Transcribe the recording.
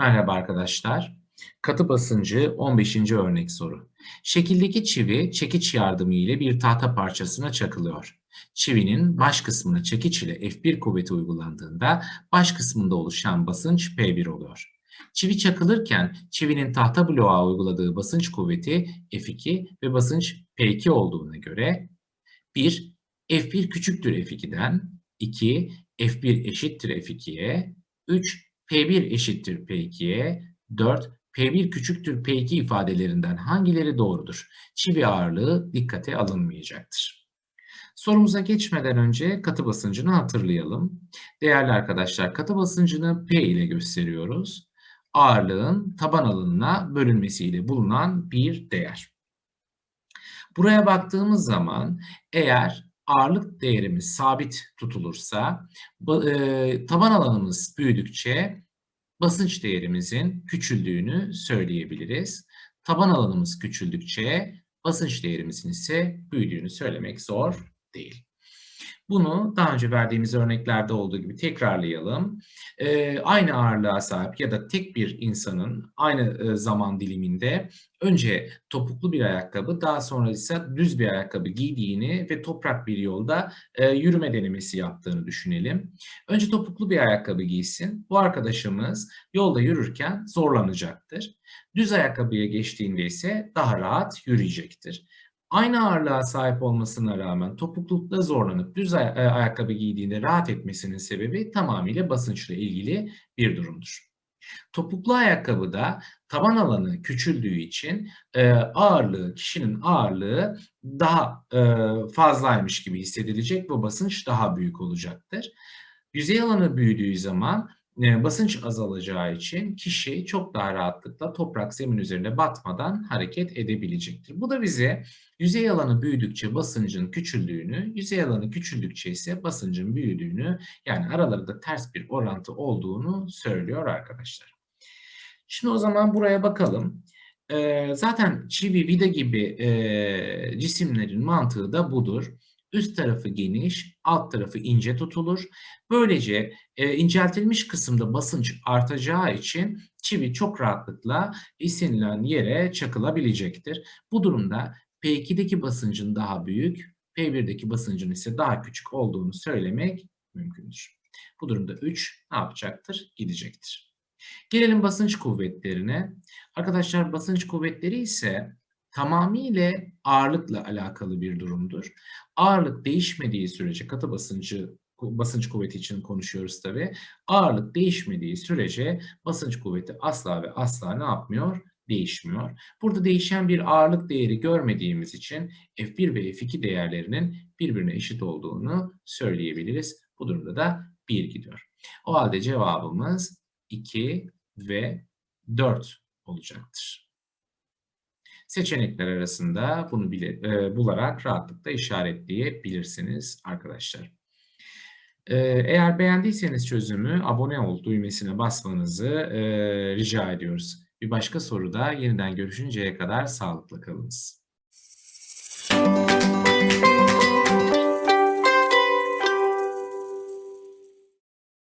Merhaba arkadaşlar. Katı basıncı 15. örnek soru. Şekildeki çivi çekiç yardımı ile bir tahta parçasına çakılıyor. Çivinin baş kısmına çekiç ile F1 kuvveti uygulandığında baş kısmında oluşan basınç P1 oluyor. Çivi çakılırken çivinin tahta bloğa uyguladığı basınç kuvveti F2 ve basınç P2 olduğuna göre 1. F1 küçüktür F2'den 2. F1 eşittir F2'ye 3. P1 eşittir P2'ye 4. P1 küçüktür P2 ifadelerinden hangileri doğrudur? Çivi ağırlığı dikkate alınmayacaktır. Sorumuza geçmeden önce katı basıncını hatırlayalım. Değerli arkadaşlar katı basıncını P ile gösteriyoruz. Ağırlığın taban alanına bölünmesiyle bulunan bir değer. Buraya baktığımız zaman eğer ağırlık değerimiz sabit tutulursa e, taban alanımız büyüdükçe basınç değerimizin küçüldüğünü söyleyebiliriz. Taban alanımız küçüldükçe basınç değerimizin ise büyüdüğünü söylemek zor değil. Bunu daha önce verdiğimiz örneklerde olduğu gibi tekrarlayalım. Ee, aynı ağırlığa sahip ya da tek bir insanın aynı e, zaman diliminde önce topuklu bir ayakkabı daha sonra ise düz bir ayakkabı giydiğini ve toprak bir yolda e, yürüme denemesi yaptığını düşünelim. Önce topuklu bir ayakkabı giysin. Bu arkadaşımız yolda yürürken zorlanacaktır. Düz ayakkabıya geçtiğinde ise daha rahat yürüyecektir aynı ağırlığa sahip olmasına rağmen topuklukta zorlanıp düz ay- e, ayakkabı giydiğinde rahat etmesinin sebebi tamamıyla basınçla ilgili bir durumdur. Topuklu ayakkabıda taban alanı küçüldüğü için e, ağırlığı, kişinin ağırlığı daha e, fazlaymış gibi hissedilecek ve basınç daha büyük olacaktır. Yüzey alanı büyüdüğü zaman basınç azalacağı için kişi çok daha rahatlıkla toprak zemin üzerinde batmadan hareket edebilecektir. Bu da bize yüzey alanı büyüdükçe basıncın küçüldüğünü, yüzey alanı küçüldükçe ise basıncın büyüdüğünü yani aralarında ters bir orantı olduğunu söylüyor arkadaşlar. Şimdi o zaman buraya bakalım. Ee, zaten çivi, vida gibi e, cisimlerin mantığı da budur. Üst tarafı geniş, alt tarafı ince tutulur. Böylece e, inceltilmiş kısımda basınç artacağı için çivi çok rahatlıkla istenilen yere çakılabilecektir. Bu durumda P2'deki basıncın daha büyük, P1'deki basıncın ise daha küçük olduğunu söylemek mümkündür. Bu durumda 3 ne yapacaktır? Gidecektir. Gelelim basınç kuvvetlerine. Arkadaşlar basınç kuvvetleri ise tamamıyla ağırlıkla alakalı bir durumdur. Ağırlık değişmediği sürece katı basıncı basınç kuvveti için konuşuyoruz tabi. Ağırlık değişmediği sürece basınç kuvveti asla ve asla ne yapmıyor? Değişmiyor. Burada değişen bir ağırlık değeri görmediğimiz için F1 ve F2 değerlerinin birbirine eşit olduğunu söyleyebiliriz. Bu durumda da 1 gidiyor. O halde cevabımız 2 ve 4 olacaktır. Seçenekler arasında bunu bile, e, bularak rahatlıkla işaretleyebilirsiniz arkadaşlar. E, eğer beğendiyseniz çözümü abone ol düğmesine basmanızı e, rica ediyoruz. Bir başka soruda yeniden görüşünceye kadar sağlıkla kalınız.